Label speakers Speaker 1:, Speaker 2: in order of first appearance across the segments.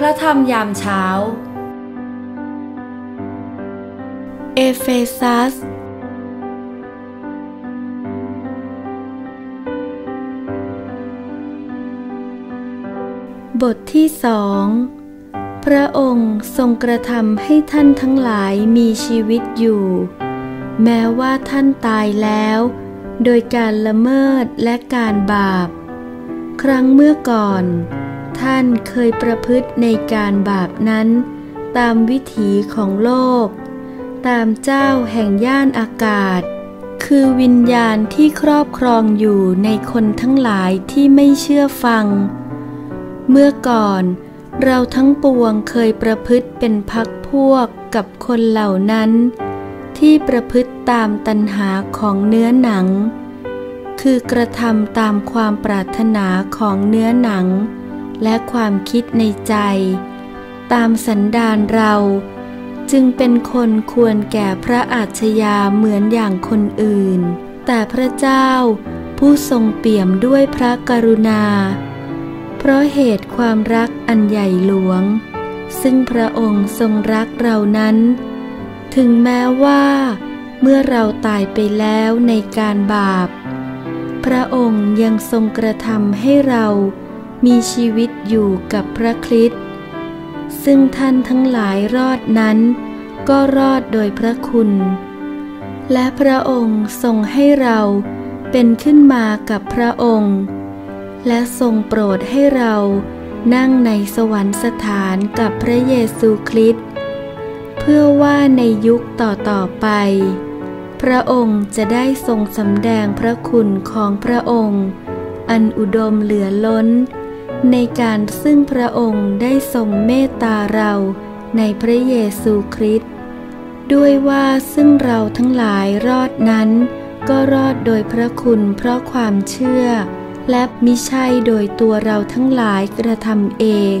Speaker 1: พระธรรมยามเช้า
Speaker 2: เอเฟซัส บทที่สองพระองค์ทรงกระทำให้ท่านทั้งหลายมีชีวิตอยู่ แม้ว่าท่านตายแล้ว โดยการละเมิดและการบาป ครั้งเมื่อก่อน ท่านเคยประพฤติในการบาปนั้น ตามวิถีของโลก ตามเจ้าแห่งย่านอากาศ คือวิญญาณที่ครอบครองอยู่ในคนทั้งหลายที่ไม่เชื่อฟัง เมื่อก่อนเราทั้งปวงเคยประพฤติเป็นพักพวกกับคนเหล่านั้น ที่ประพฤติตามตัณหาของเนื้อหนัง คือกระทำตามความปรารถนาของเนื้อหนัง และความคิดในใจ ตามสันดานเรา จึงเป็นคนควรแก่พระอาชญาเหมือนอย่างคนอื่น แต่พระเจ้าผู้ทรงเปี่ยมด้วยพระกรุณา เพราะเหตุความรักอันใหญ่หลวง ซึ่งพระองค์ทรงรักเรานั้น ถึงแม้ว่า เมื่อเราตายไปแล้วในการบาป พระองค์ยังทรงกระทำให้เรา มีชีวิตอยู่กับพระคริสต์ซึ่งท่านทั้งหลายรอดนั้น ก็รอดโดยพระคุณ และพระองค์ทรงให้เราเป็นขึ้นมากับพระองค์ และทรงโปรดให้เรานั่งในสวรรคสถานกับพระเยซูคริสต์เพื่อว่าในยุคต่อๆไป พระองค์จะได้ทรงสำแดงพระคุณของพระองค์ อันอุดมเหลือล้น ในการซึ่งพระองค์ได้ทรงเมตตาเราในพระเยซูคริสต์ด้วยว่าซึ่งเราทั้งหลายรอดนั้น ก็รอดโดยพระคุณเพราะความเชื่อ และมิใช่โดยตัวเราทั้งหลายกระทำเอง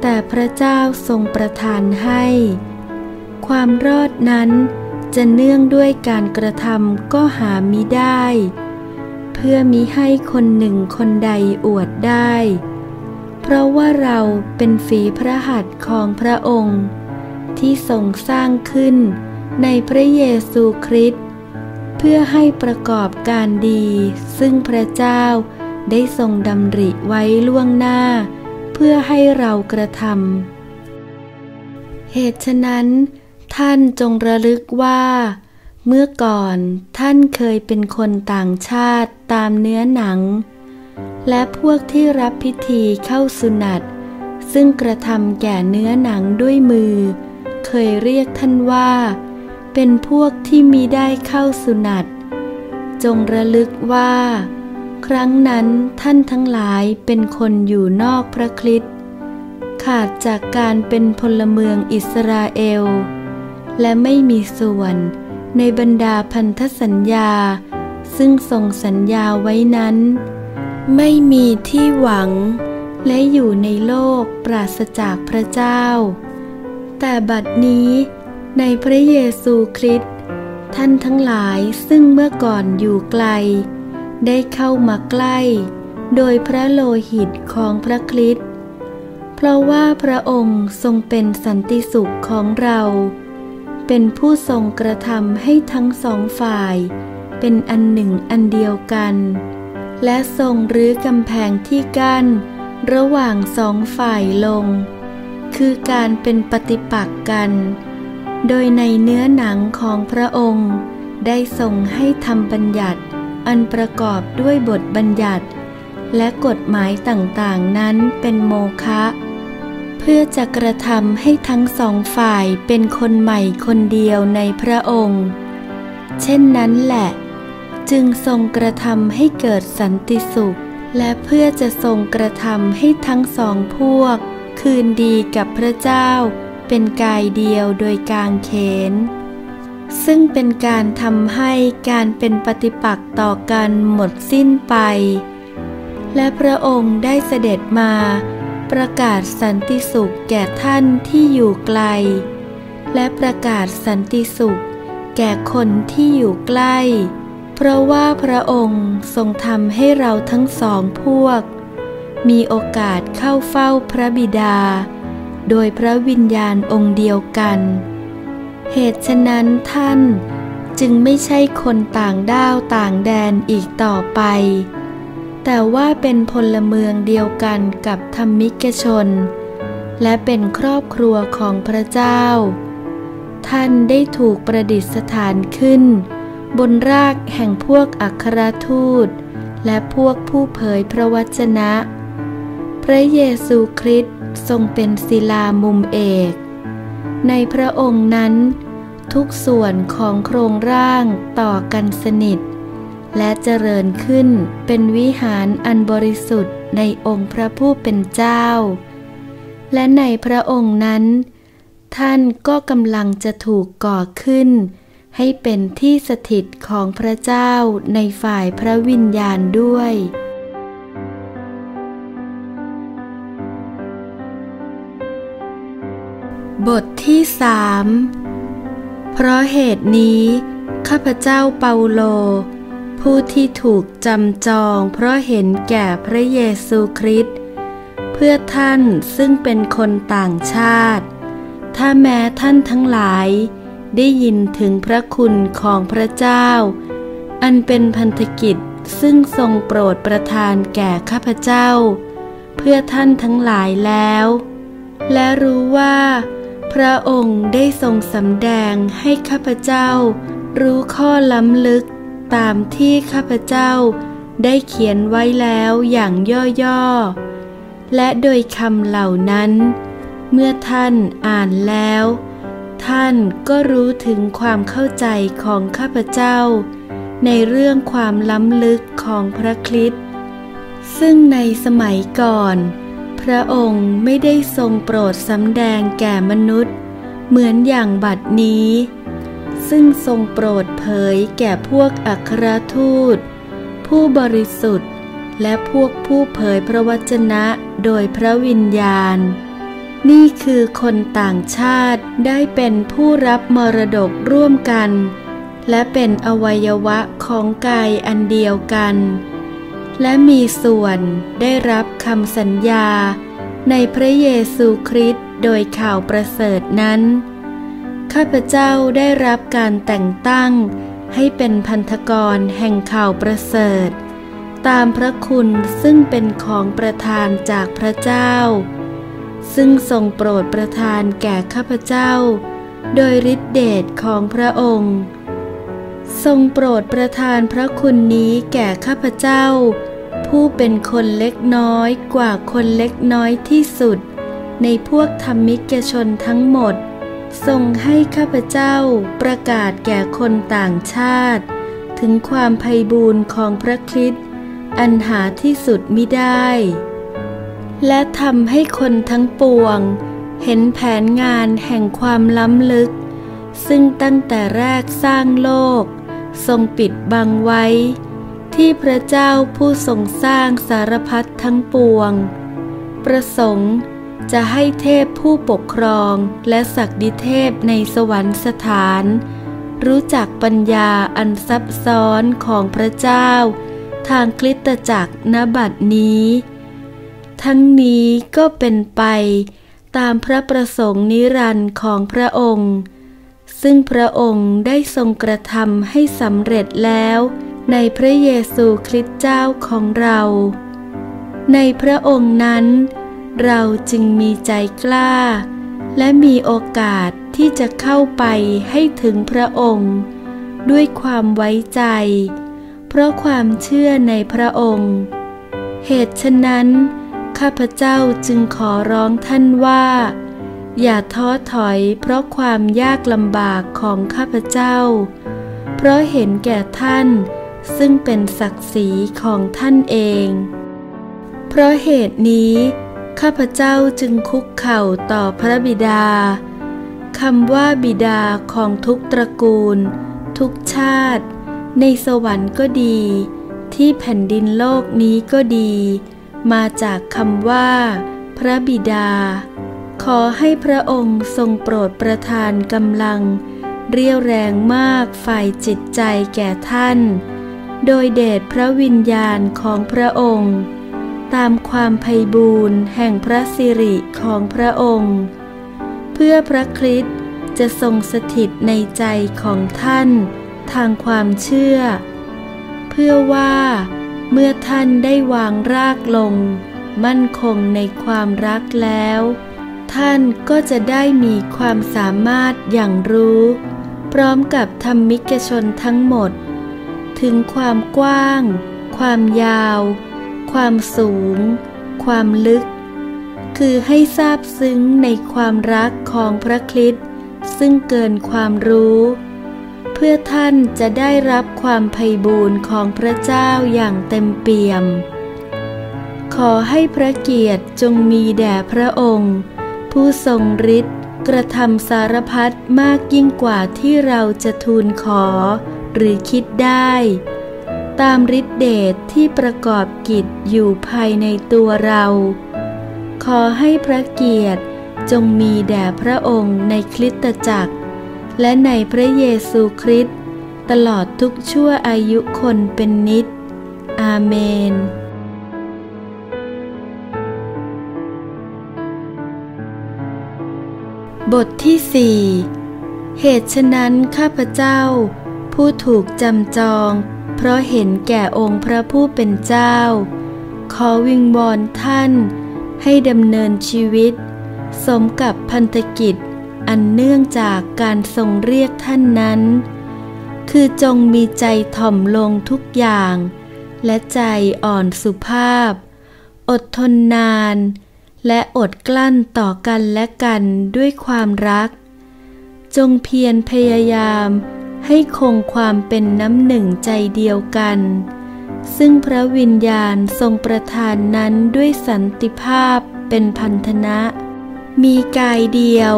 Speaker 2: แต่พระเจ้าทรงประทานให้ ความรอดนั้นจะเนื่องด้วยการกระทำก็หามิได้ เพื่อมิให้คนหนึ่งคนใดอวดได้ เพราะว่าเราเป็นฝีพระหัตถ์ของพระองค์ ที่ทรงสร้างขึ้นในพระเยซูคริสต์เพื่อให้ประกอบการดี ซึ่งพระเจ้าได้ทรงดำริไว้ล่วงหน้า เพื่อให้เรากระทำเหตุฉะนั้น ท่านจงระลึกว่า เมื่อก่อนท่านเคยเป็นคนต่างชาติตามเนื้อหนัง และพวกที่รับพิธีเข้าสุนัตซึ่งกระทำแก่เนื้อหนังด้วยมือ เคยเรียกท่านว่า เป็นพวกที่มีได้เข้าสุนัตจงระลึกว่า ครั้งนั้นท่านทั้งหลายเป็นคนอยู่นอกพระคริสต์ขาดจากการเป็นพลเมืองอิสราเอล และไม่มีส่วน ในบรรดาพันธสัญญา ซึ่งทรงสัญญาไว้นั้น ไม่มีที่หวัง และอยู่ในโลกปราศจากพระเจ้า แต่บัดนี้ในพระเยซูคริสต์ท่านทั้งหลายซึ่งเมื่อก่อนอยู่ไกล ได้เข้ามาใกล้ โดยพระโลหิตของพระคริสต์เพราะว่าพระองค์ทรงเป็นสันติสุขของเรา เป็นผู้ทรงกระทำให้ทั้งสองฝ่าย เป็นอันหนึ่งอันเดียวกัน และทรงรื้อกำแพงที่กั้น ระหว่างสองฝ่ายลง คือการเป็นปฏิปักษ์กัน โดยในเนื้อหนังของพระองค์ ได้ทรงให้ทำบัญญัติ อันประกอบด้วยบทบัญญัติ และกฎหมายต่างๆนั้นเป็นโมฆะ พื่อจะกระทำให้ทั้งสองฝ่ายเป็นคนใหม่คนเดียวในพระองค์ เช่นนั้นแหละ จึงทรงกระทำให้เกิดสันติสุข และเพื่อจะทรงกระทำให้ทั้งสองพวก คืนดีกับพระเจ้า เป็นกายเดียวโดยกางเขน ซึ่งเป็นการทำให้การเป็นปฏิปักษ์ต่อกันหมดสิ้นไป และพระองค์ได้เสด็จมา ประกาศสันติสุขแก่ท่านที่อยู่ไกล และประกาศสันติสุข แก่คนที่อยู่ใกล้ เพราะว่าพระองค์ทรงทำให้เราทั้งสองพวก มีโอกาสเข้าเฝ้าพระบิดา โดยพระวิญญาณองค์เดียวกัน เหตุฉะนั้นท่านจึงไม่ใช่คนต่างด้าวต่างแดนอีกต่อไป แต่ว่าเป็นพลเมืองเดียวกันกับธรรมิกชน และเป็นครอบครัวของพระเจ้า ท่านได้ถูกประดิษฐานขึ้น บนรากแห่งพวกอัครทูต และพวกผู้เผยพระวจนะ พระเยซูคริสต์ทรงเป็นศิลามุมเอก ในพระองค์นั้น ทุกส่วนของโครงร่างต่อกันสนิท และเจริญขึ้นเป็นวิหารอันบริสุทธิ์ในองค์พระผู้เป็นเจ้า และในพระองค์นั้น ท่านก็กำลังจะถูกก่อขึ้น ให้เป็นที่สถิตของพระเจ้าในฝ่ายพระวิญญาณด้วยบทที่สามเพราะเหตุนี้ ข้าพเจ้าเปาโล ผู้ที่ถูกจำจองเพราะเห็นแก่พระเยซูคริสต์เพื่อท่านซึ่งเป็นคนต่างชาติ ถ้าแม้ท่านทั้งหลายได้ยินถึงพระคุณของพระเจ้า อันเป็นพันธกิจซึ่งทรงโปรดประทานแก่ข้าพเจ้า เพื่อท่านทั้งหลายแล้ว และรู้ว่า พระองค์ได้ทรงสำแดงให้ข้าพเจ้า รู้ข้อล้ำลึก ตามที่ข้าพเจ้าได้เขียนไว้แล้วอย่างย่อๆ และโดยคำเหล่านั้น เมื่อท่านอ่านแล้ว ท่านก็รู้ถึงความเข้าใจของข้าพเจ้า ในเรื่องความล้ำลึกของพระคริสต์ซึ่งในสมัยก่อน พระองค์ไม่ได้ทรงโปรดสำแดงแก่มนุษย์ เหมือนอย่างบัดนี้ ซึ่งทรงโปรดเผยแก่พวกอัครทูต ผู้บริสุทธิ์ และพวกผู้เผยพระวจนะโดยพระวิญญาณ นี่คือคนต่างชาติได้เป็นผู้รับมรดกร่วมกัน และเป็นอวัยวะของกายอันเดียวกัน และมีส่วนได้รับคำสัญญาในพระเยซูคริสต์โดยข่าวประเสริฐนั้น ข้าพเจ้าได้รับการแต่งตั้ง ให้เป็นพันธกรแห่งข่าวประเสริฐ ตามพระคุณซึ่งเป็นของประทานจากพระเจ้า ซึ่งทรงโปรดประทานแก่ข้าพเจ้า โดยฤทธิเดชของพระองค์ ทรงโปรดประทานพระคุณนี้แก่ข้าพเจ้า ผู้เป็นคนเล็กน้อยกว่าคนเล็กน้อยที่สุด ในพวกธรรมิกชนทั้งหมด ทรงให้ข้าพเจ้าประกาศแก่คนต่างชาติ ถึงความไพ่บูรณ์ของพระคริสต์อันหาที่สุดมิได้ และทำให้คนทั้งปวง เห็นแผนงานแห่งความล้ำลึก ซึ่งตั้งแต่แรกสร้างโลก ทรงปิดบังไว้ ที่พระเจ้าผู้ทรงสร้างสารพัดทั้งปวง ประสงค์ จะให้เทพผู้ปกครองและศักดิเทพในสวรรคสถาน รู้จักปัญญาอันซับซ้อนของพระเจ้า ทางคลิตจักรนบัดนี้ ทั้งนี้ก็เป็นไปตามพระประสงค์นิรันดร์ของพระองค์ ซึ่งพระองค์ได้ทรงกระทำให้สำเร็จแล้ว ในพระเยซูคริสต์เจ้าของเรา ในพระองค์นั้น เราจึงมีใจกล้า และมีโอกาสที่จะเข้าไปให้ถึงพระองค์ ด้วยความไว้ใจ เพราะความเชื่อในพระองค์ เหตุฉะนั้น ข้าพเจ้าจึงขอร้องท่านว่า อย่าท้อถอยเพราะความยากลำบากของข้าพเจ้า เพราะเห็นแก่ท่านซึ่งเป็นศักดิ์ศรีของท่านเอง เพราะเหตุนี้ ข้าพเจ้าจึงคุกเข่าต่อพระบิดาคำว่าบิดาของทุกตระกูล ทุกชาติ ในสวรรค์ก็ดี ที่แผ่นดินโลกนี้ก็ดี มาจากคำว่า พระบิดา ขอให้พระองค์ทรงโปรดประทานกำลัง เรียวแรงมากฝ่ายจิตใจแก่ท่าน โดยเดชพระวิญญาณของพระองค์ ตามความไพ่บูรณ์แห่งพระสิริของพระองค์ เพื่อพระคริสต์จะทรงสถิตในใจของท่านทางความเชื่อ เพื่อว่าเมื่อท่านได้วางรากลง มั่นคงในความรักแล้ว ท่านก็จะได้มีความสามารถอย่างรู้ พร้อมกับธรรมิกชนทั้งหมด ถึงความกว้าง ความยาว ความสูง ความลึก คือให้ทราบซึ้งในความรักของพระคริสต์ซึ่งเกินความรู้ เพื่อท่านจะได้รับความไพ่บูรณ์ของพระเจ้าอย่างเต็มเปี่ยม ขอให้พระเกียรติจงมีแด่พระองค์ ผู้ทรงฤทธิ์กระทำสารพัดมากยิ่งกว่าที่เราจะทูลขอ หรือคิดได้ ตามฤทธิเดชทที่ประกอบกิจอยู่ภายในตัวเรา ขอให้พระเกียรติจงมีแด่พระองค์ในคริสตจักร และในพระเยซูคริสต์ตลอดทุกชั่วอายุคนเป็นนิจอาเมนบทที่สี่เหตุฉะนั้นข้าพเจ้า ผู้ถูกจำจอง เพราะเห็นแก่องค์พระผู้เป็นเจ้า ขอวิงวอนท่านให้ดำเนินชีวิต สมกับพันธกิจอันเนื่องจากการทรงเรียกท่านนั้น คือจงมีใจถ่อมลงทุกอย่าง และใจอ่อนสุภาพ อดทนนาน และอดกลั้นต่อกันและกันด้วยความรัก จงเพียรพยายาม ให้คงความเป็นน้ำหนึ่งใจเดียวกัน ซึ่งพระวิญญาณทรงประทานนั้นด้วยสันติภาพเป็นพันธนะ มีกายเดียว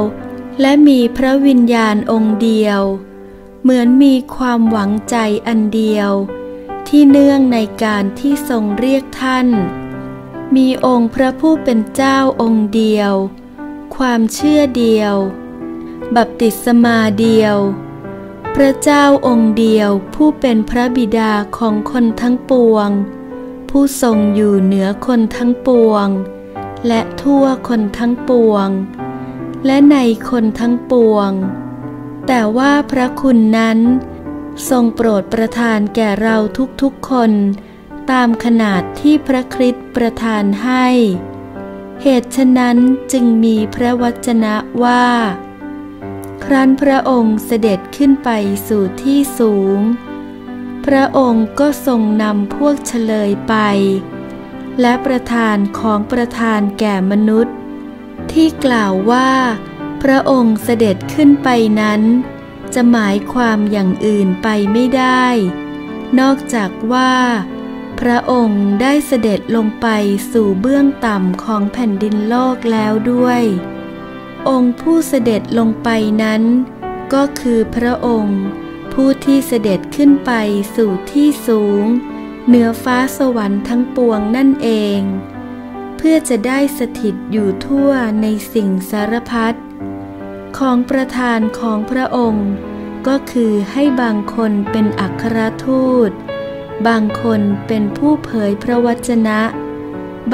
Speaker 2: และมีพระวิญญาณองค์เดียว เหมือนมีความหวังใจอันเดียว ที่เนื่องในการที่ทรงเรียกท่าน มีองค์พระผู้เป็นเจ้าองค์เดียว ความเชื่อเดียว บัพติศมาเดียว พระเจ้าองค์เดียวผู้เป็นพระบิดาของคนทั้งปวง ผู้ทรงอยู่เหนือคนทั้งปวง และทั่วคนทั้งปวง และในคนทั้งปวง แต่ว่าพระคุณนั้น ทรงโปรดประทานแก่เราทุกๆคน ตามขนาดที่พระคริสต์ประทานให้ เหตุฉะนั้นจึงมีพระวจนะว่า ครั้นพระองค์เสด็จขึ้นไปสู่ที่สูง พระองค์ก็ทรงนำพวกเฉลยไป และประทานของประทานแก่มนุษย์ ที่กล่าวว่า พระองค์เสด็จขึ้นไปนั้น จะหมายความอย่างอื่นไปไม่ได้ นอกจากว่า พระองค์ได้เสด็จลงไปสู่เบื้องต่ำของแผ่นดินโลกแล้วด้วย องค์ผู้เสด็จลงไปนั้น ก็คือพระองค์ ผู้ที่เสด็จขึ้นไปสู่ที่สูง เหนือฟ้าสวรรค์ทั้งปวงนั่นเอง เพื่อจะได้สถิตอยู่ทั่วในสิ่งสารพัดของประธานของพระองค์ ก็คือให้บางคนเป็นอัครทูต บางคนเป็นผู้เผยพระวจนะ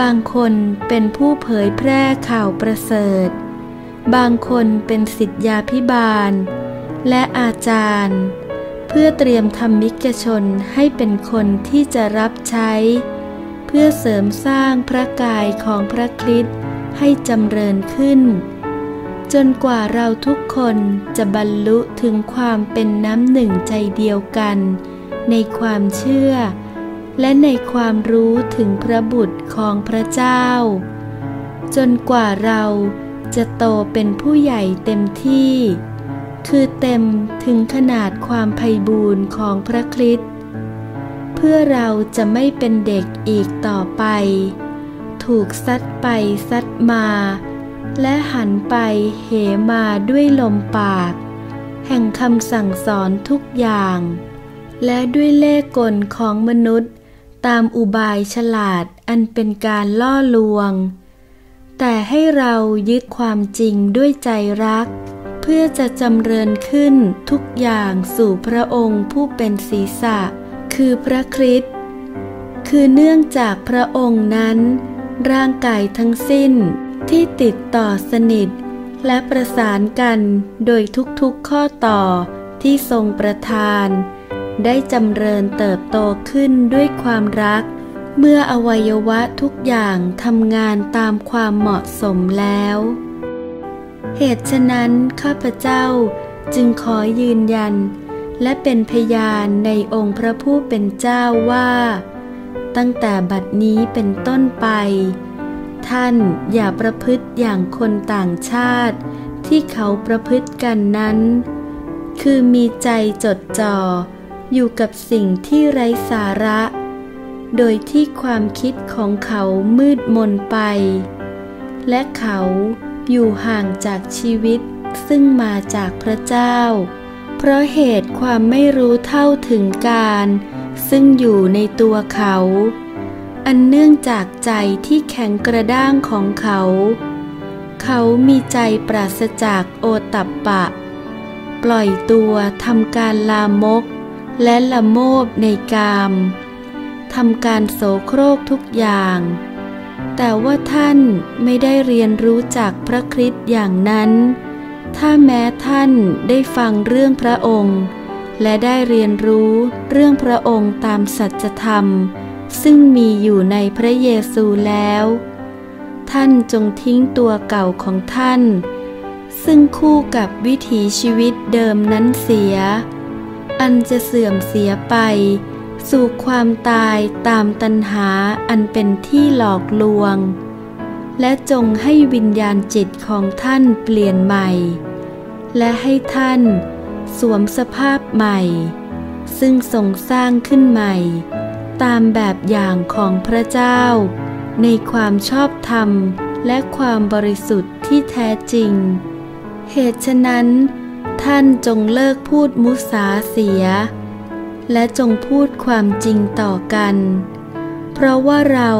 Speaker 2: บางคนเป็นผู้เผยแพร่ข่าวประเสริฐ บางคนเป็นสิทธยาพิบาล และอาจารย์ เพื่อเตรียมทำมิกชนให้เป็นคนที่จะรับใช้ เพื่อเสริมสร้างพระกายของพระคริสต์ให้จำเริญขึ้น จนกว่าเราทุกคนจะบรรลุถึงความเป็นน้ำหนึ่งใจเดียวกัน ในความเชื่อ และในความรู้ถึงพระบุตรของพระเจ้า จนกว่าเรา จะโตเป็นผู้ใหญ่เต็มที่ คือเต็มถึงขนาดความไพ่บูรณ์ของพระคริสต์เพื่อเราจะไม่เป็นเด็กอีกต่อไป ถูกซัดไปซัดมา และหันไปเหมาด้วยลมปาก แห่งคำสั่งสอนทุกอย่าง และด้วยเล่กลของมนุษย์ ตามอุบายฉลาดอันเป็นการล่อลวง แต่ให้เรายึดความจริงด้วยใจรัก เพื่อจะจำเริญขึ้นทุกอย่างสู่พระองค์ผู้เป็นศีรษะ คือพระคริสต์คือเนื่องจากพระองค์นั้น ร่างกายทั้งสิ้นที่ติดต่อสนิท และประสานกันโดยทุกๆข้อต่อที่ทรงประทาน ได้จำเริญเติบโตขึ้นด้วยความรัก เมื่ออวัยวะทุกอย่างทำงานตามความเหมาะสมแล้ว เหตุฉะนั้นข้าพเจ้าจึงขอยืนยัน และเป็นพยานในองค์พระผู้เป็นเจ้าว่า ตั้งแต่บัดนี้เป็นต้นไป ท่านอย่าประพฤติอย่างคนต่างชาติ ที่เขาประพฤติกันนั้น คือมีใจจดจ่ออยู่กับสิ่งที่ไร้สาระ โดยที่ความคิดของเขามืดมนไป และเขาอยู่ห่างจากชีวิตซึ่งมาจากพระเจ้า เพราะเหตุความไม่รู้เท่าถึงการ ซึ่งอยู่ในตัวเขา อันเนื่องจากใจที่แข็งกระด้างของเขา เขามีใจปราศจากโอตับปะ ปล่อยตัวทำการลามก และละโมบในกาม ทำการโสโครกทุกอย่าง แต่ว่าท่านไม่ได้เรียนรู้จากพระคริสต์อย่างนั้น ถ้าแม้ท่านได้ฟังเรื่องพระองค์ และได้เรียนรู้เรื่องพระองค์ตามสัจธรรม ซึ่งมีอยู่ในพระเยซูแล้ว ท่านจงทิ้งตัวเก่าของท่าน ซึ่งคู่กับวิถีชีวิตเดิมนั้นเสีย อันจะเสื่อมเสียไป สู่ความตายตามตัณหาอันเป็นที่หลอกลวง และจงให้วิญญาณจิตของท่านเปลี่ยนใหม่ และให้ท่านสวมสภาพใหม่ ซึ่งทรงสร้างขึ้นใหม่ ตามแบบอย่างของพระเจ้า ในความชอบธรรมและความบริสุทธิ์ที่แท้จริง เหตุฉะนั้น ท่านจงเลิกพูดมุสาเสีย และจงพูดความจริงต่อกัน เพราะว่าเรา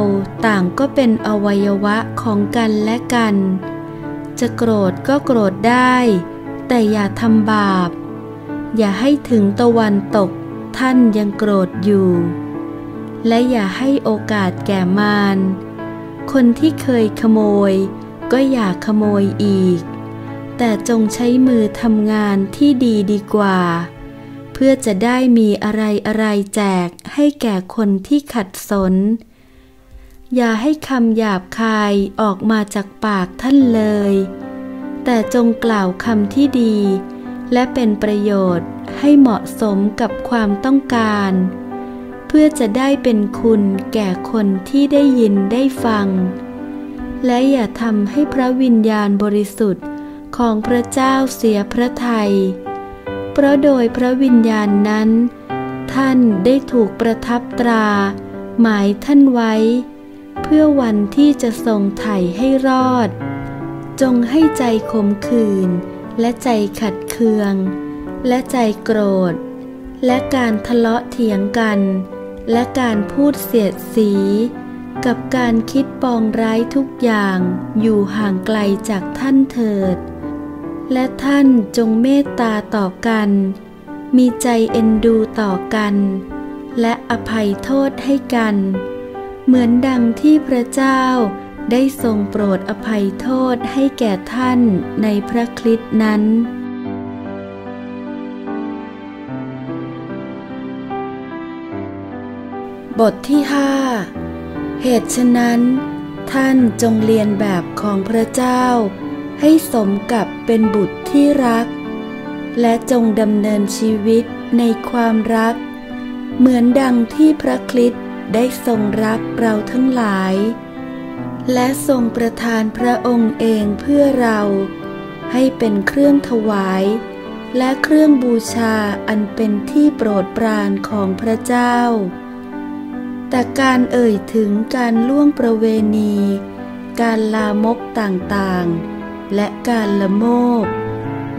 Speaker 2: ต่างก็เป็นอวัยวะของกันและกัน จะโกรธก็โกรธได้ แต่อย่าทำบาป อย่าให้ถึงตะวันตกท่านยังโกรธอยู่ และอย่าให้โอกาสแก่มารคนที่เคยขโมย ก็อย่าขโมยอีก แต่จงใช้มือทำงานที่ดีดีกว่า เพื่อจะได้มีอะไรอะไรแจกให้แก่คนที่ขัดสน อย่าให้คำหยาบคายออกมาจากปากท่านเลย แต่จงกล่าวคำที่ดี และเป็นประโยชน์ให้เหมาะสมกับความต้องการ เพื่อจะได้เป็นคุณแก่คนที่ได้ยินได้ฟัง และอย่าทำให้พระวิญญาณบริสุทธิ์ของพระเจ้าเสียพระทัย เพราะโดยพระวิญญาณนั้น ท่านได้ถูกประทับตรา หมายท่านไว้ เพื่อวันที่จะทรงไถ่ให้รอด จงให้ใจขมขื่นและใจขัดเคือง และใจโกรธ และการทะเลาะเถียงกัน และการพูดเสียดสี กับการคิดปองร้ายทุกอย่างอยู่ห่างไกลจากท่านเถิด และท่านจงเมตตาต่อกัน มีใจเอ็นดูต่อกัน และอภัยโทษให้กัน เหมือนดังที่พระเจ้าได้ทรงโปรดอภัยโทษให้แก่ท่านในพระคริสต์นั้น บทที่ห้าเหตุฉะนั้น ท่านจงเรียนแบบของพระเจ้า ให้สมกับเป็นบุตรที่รัก และจงดำเนินชีวิตในความรัก เหมือนดังที่พระคริสต์ได้ทรงรักเราทั้งหลาย และทรงประทานพระองค์เองเพื่อเรา ให้เป็นเครื่องถวาย และเครื่องบูชาอันเป็นที่โปรดปรานของพระเจ้า แต่การเอ่ยถึงการล่วงประเวณี การลามกต่างๆ และการละโมบ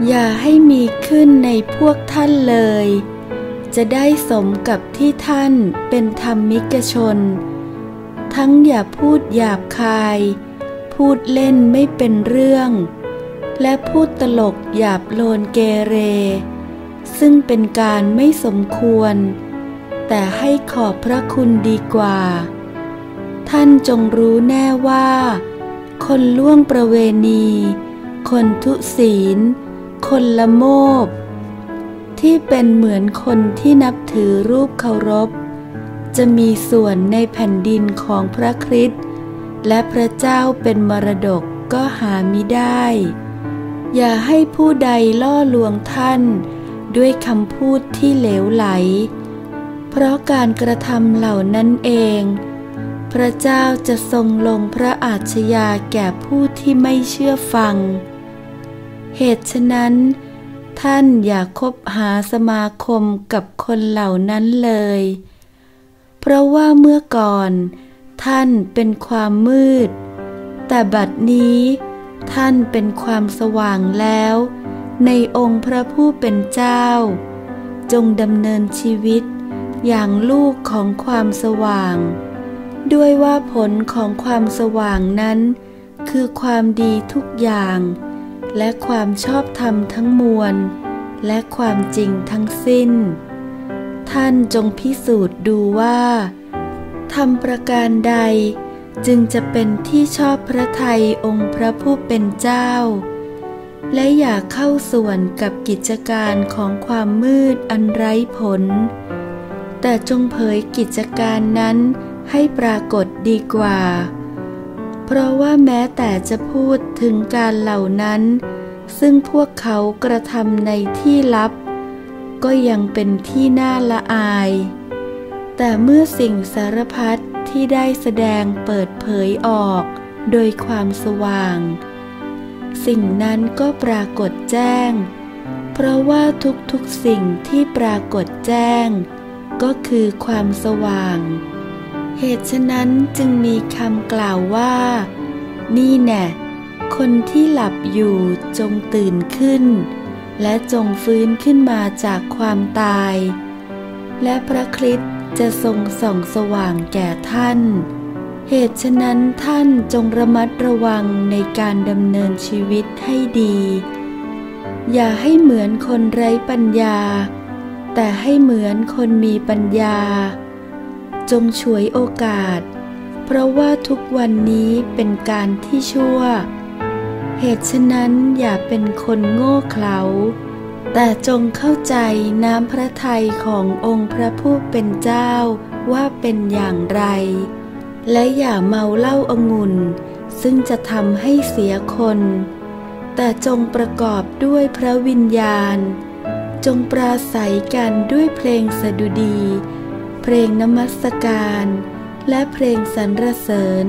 Speaker 2: อย่าให้มีขึ้นในพวกท่านเลย จะได้สมกับที่ท่านเป็นธรรมิกชน ทั้งอย่าพูดหยาบคาย พูดเล่นไม่เป็นเรื่อง และพูดตลกหยาบโลนเกเร ซึ่งเป็นการไม่สมควร แต่ให้ขอบพระคุณดีกว่า ท่านจงรู้แน่ว่า คนล่วงประเวณี คนทุศีล คนละโมบ ที่เป็นเหมือนคนที่นับถือรูปเคารพ จะมีส่วนในแผ่นดินของพระคริสต์และพระเจ้าเป็นมรดกก็หามิได้ อย่าให้ผู้ใดล่อลวงท่าน ด้วยคำพูดที่เหลวไหล เพราะการกระทำเหล่านั้นเอง พระเจ้าจะทรงลงพระอาชญาแก่ผู้ที่ไม่เชื่อฟัง เหตุฉะนั้น ท่านอย่าคบหาสมาคมกับคนเหล่านั้นเลย เพราะว่าเมื่อก่อน ท่านเป็นความมืด แต่บัดนี้ ท่านเป็นความสว่างแล้ว ในองค์พระผู้เป็นเจ้า จงดำเนินชีวิตอย่างลูกของความสว่าง ด้วยว่าผลของความสว่างนั้น คือความดีทุกอย่าง และความชอบธรรมทั้งมวล และความจริงทั้งสิ้น ท่านจงพิสูจน์ดูว่าทำประการใดจึงจะเป็นที่ชอบพระทัยองค์พระผู้เป็นเจ้า และอย่าเข้าส่วนกับกิจการของความมืดอันไร้ผล แต่จงเผยกิจการนั้น ให้ปรากฏดีกว่า เพราะว่าแม้แต่จะพูดถึงการเหล่านั้น ซึ่งพวกเขากระทำในที่ลับ ก็ยังเป็นที่น่าละอาย แต่เมื่อสิ่งสารพัดที่ได้แสดงเปิดเผยออกโดยความสว่าง สิ่งนั้นก็ปรากฏแจ้ง เพราะว่าทุกๆสิ่งที่ปรากฏแจ้ง ก็คือความสว่าง เหตุฉะนั้นจึงมีคำกล่าวว่า นี่แน่คนที่หลับอยู่จงตื่นขึ้น และจงฟื้นขึ้นมาจากความตาย และพระคริสต์จะทรงส่องสว่างแก่ท่าน เหตุฉะนั้นท่านจงระมัดระวังในการดำเนินชีวิตให้ดี อย่าให้เหมือนคนไร้ปัญญา แต่ให้เหมือนคนมีปัญญา จงฉวยโอกาส เพราะว่าทุกวันนี้เป็นการที่ชั่ว เหตุฉะนั้นอย่าเป็นคนโง่เขลา แต่จงเข้าใจน้ำพระทัยขององค์พระผู้เป็นเจ้าว่าเป็นอย่างไร และอย่าเมาเหล้าองุ่น ซึ่งจะทำให้เสียคน แต่จงประกอบด้วยพระวิญญาณ จงปราศัยกันด้วยเพลงสดุดี เพลงนมัสการ และเพลงสรรเสริญ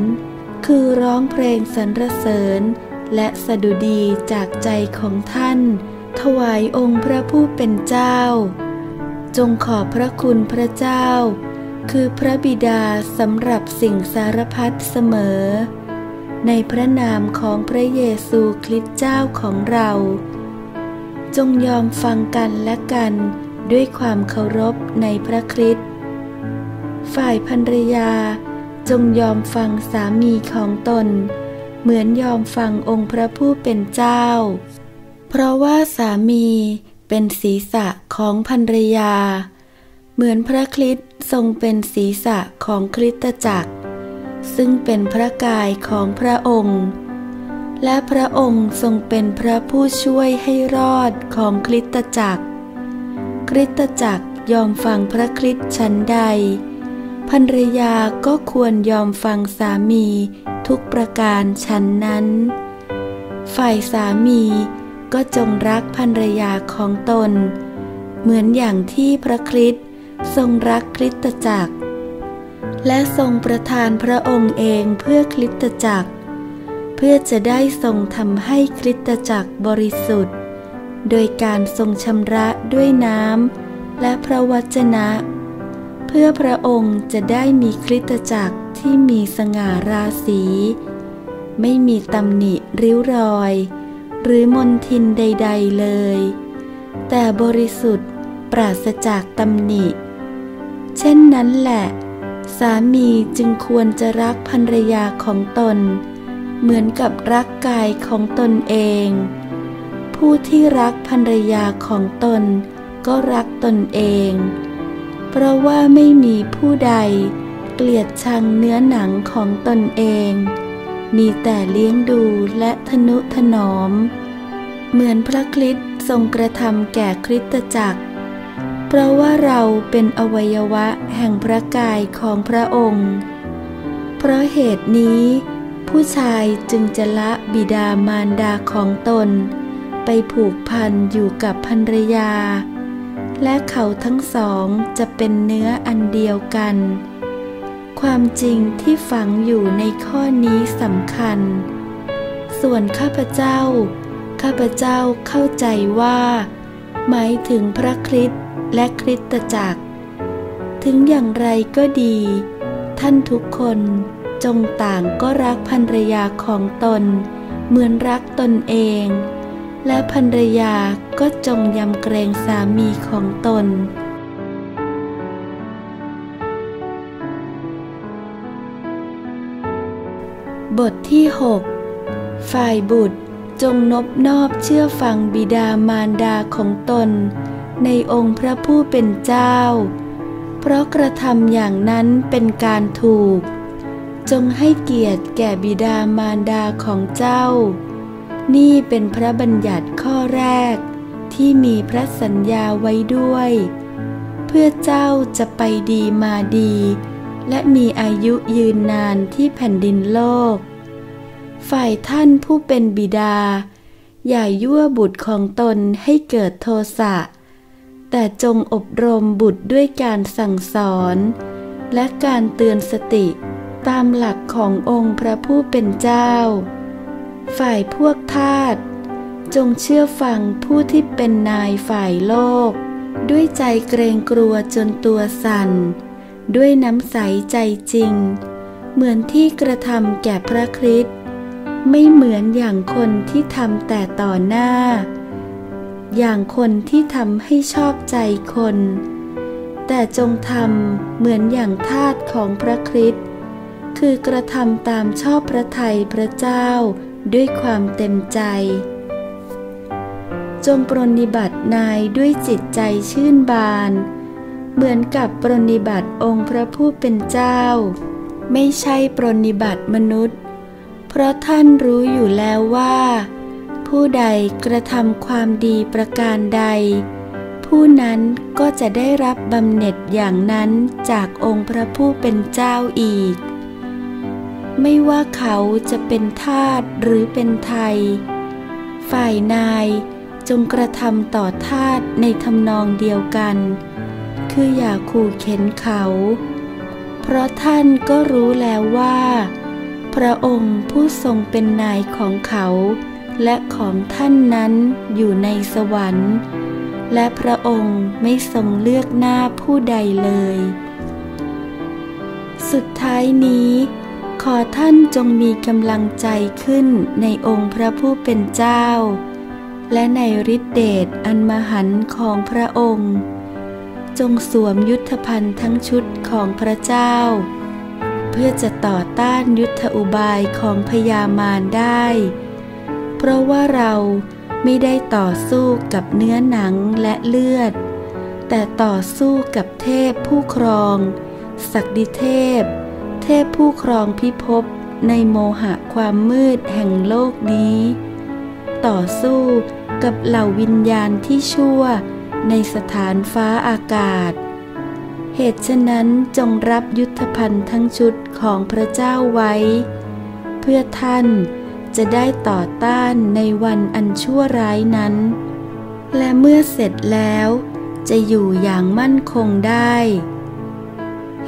Speaker 2: คือร้องเพลงสรรเสริญ และสดุดีจากใจของท่าน ถวายองค์พระผู้เป็นเจ้า จงขอบพระคุณพระเจ้า คือพระบิดาสำหรับสิ่งสารพัดเสมอ ในพระนามของพระเยซูคริสต์เจ้าของเรา จงยอมฟังกันและกันด้วยความเคารพในพระคริสต์ ฝ่ายภรรยาจงยอมฟังสามีของตน เหมือนยอมฟังองค์พระผู้เป็นเจ้า เพราะว่าสามีเป็นศีรษะของภรรยา เหมือนพระคริสต์ทรงเป็นศีรษะของคริสตจักร ซึ่งเป็นพระกายของพระองค์ และพระองค์ทรงเป็นพระผู้ช่วยให้รอดของคริสตจักร คริสตจักรยอมฟังพระคริสต์ชั้นใด ภรรยาก็ควรยอมฟังสามีทุกประการชั้นนั้น ฝ่ายสามีก็จงรักภรรยาของตน เหมือนอย่างที่พระคริสต์ทรงรักคริสตจักร และทรงประทานพระองค์เองเพื่อคริสตจักร เพื่อจะได้ทรงทำให้คริสตจักรบริสุทธิ์ โดยการทรงชำระด้วยน้ำและพระวจนะ เพื่อพระองค์จะได้มีคริสตจักรที่มีสง่าราศีไม่มีตำหนิริ้วรอย หรือมนทินใด ๆเลย แต่บริสุทธิ์ปราศจากตำหนิ เช่นนั้นแหละ สามีจึงควรจะรักภรรยาของตน เหมือนกับรักกายของตนเอง ผู้ที่รักภรรยาของตนก็รักตนเอง เพราะว่าไม่มีผู้ใด เกลียดชังเนื้อหนังของตนเอง มีแต่เลี้ยงดูและทนุถนอม เหมือนพระคริสต์ทรงกระทำแก่คริสตจักร เพราะว่าเราเป็นอวัยวะแห่งพระกายของพระองค์ เพราะเหตุนี้ ผู้ชายจึงจะละบิดามารดาของตน ไปผูกพันอยู่กับภรรยา และเขาทั้งสองจะเป็นเนื้ออันเดียวกัน ความจริงที่ฝังอยู่ในข้อนี้สำคัญ ส่วนข้าพเจ้า ข้าพเจ้าเข้าใจว่า หมายถึงพระคริสต์และคริสตจักร ถึงอย่างไรก็ดี ท่านทุกคนจงต่างก็รักภรรยาของตน เหมือนรักตนเอง และภรรยาก็จงยำเกรงสามีของตน บทที่ 6 ฝ่ายบุตรจงนบนอบเชื่อฟังบิดามารดาของตน ในองค์พระผู้เป็นเจ้า เพราะกระทำอย่างนั้นเป็นการถูก จงให้เกียรติแก่บิดามารดาของเจ้า นี่เป็นพระบัญญัติข้อแรก ที่มีพระสัญญาไว้ด้วย เพื่อเจ้าจะไปดีมาดี และมีอายุยืนนานที่แผ่นดินโลก ฝ่ายท่านผู้เป็นบิดา อย่ายั่วบุตรของตนให้เกิดโทสะ แต่จงอบรมบุตรด้วยการสั่งสอน และการเตือนสติตามหลักขององค์พระผู้เป็นเจ้า ฝ่ายพวกทาสจงเชื่อฟังผู้ที่เป็นนายฝ่ายโลก ด้วยใจเกรงกลัวจนตัวสั่น ด้วยน้ำใสใจจริง เหมือนที่กระทำแก่พระคริสต์ไม่เหมือนอย่างคนที่ทำแต่ต่อหน้า อย่างคนที่ทำให้ชอบใจคน แต่จงทำเหมือนอย่างทาสของพระคริสต์คือกระทำตามชอบพระทัยพระเจ้า ด้วยความเต็มใจ จงปรนิบัตินายด้วยจิตใจชื่นบาน เหมือนกับปรนิบัติองค์พระผู้เป็นเจ้า ไม่ใช่ปรนิบัติมนุษย์ เพราะท่านรู้อยู่แล้วว่า ผู้ใดกระทำความดีประการใด ผู้นั้นก็จะได้รับบำเหน็จอย่างนั้นจากองค์พระผู้เป็นเจ้าอีก ไม่ว่าเขาจะเป็นทาสหรือเป็นไทย ฝ่ายนายจงกระทำต่อทาสในทำนองเดียวกัน คืออย่าขู่เข็นเขา เพราะท่านก็รู้แล้วว่า พระองค์ผู้ทรงเป็นนายของเขา และของท่านนั้นอยู่ในสวรรค์ และพระองค์ไม่ทรงเลือกหน้าผู้ใดเลย สุดท้ายนี้ ขอท่านจงมีกำลังใจขึ้นในองค์พระผู้เป็นเจ้า และในฤทธิเดชอันมหันของพระองค์ จงสวมยุทธภัณฑ์ทั้งชุดของพระเจ้า เพื่อจะต่อต้านยุทธอุบายของพญามารได้ เพราะว่าเราไม่ได้ต่อสู้กับเนื้อหนังและเลือด แต่ต่อสู้กับเทพผู้ครอง ศักดิเทพ พผู้ครองพิภพในโมหะความมืดแห่งโลกนี้ ต่อสู้กับเหล่าวิญญาณที่ชั่วในสถานฟ้าอากาศ เหตุฉะนั้นจงรับยุทธภัณฑ์ทั้งชุดของพระเจ้าไว้ เพื่อท่านจะได้ต่อต้านในวันอันชั่วร้ายนั้น และเมื่อเสร็จแล้วจะอยู่อย่างมั่นคงได้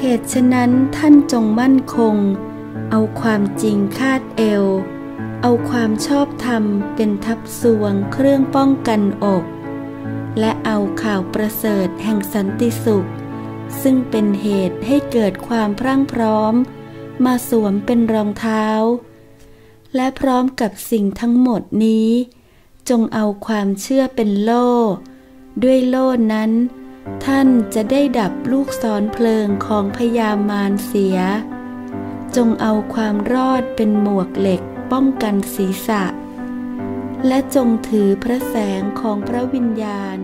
Speaker 2: เหตุฉะนั้นท่านจงมั่นคง เอาความจริงคาดเอว เอาความชอบธรรมเป็นทับสวงเครื่องป้องกันอก และเอาข่าวประเสริฐแห่งสันติสุข ซึ่งเป็นเหตุให้เกิดความพรั่งพร้อม มาสวมเป็นรองเท้า และพร้อมกับสิ่งทั้งหมดนี้ จงเอาความเชื่อเป็นโล่ ด้วยโล่นั้น ท่านจะได้ดับลูกศรเพลิงของพยามารเสีย จงเอาความรอดเป็นหมวกเหล็กป้องกันศีรษะ และจงถือพระแสงของพระวิญญาณ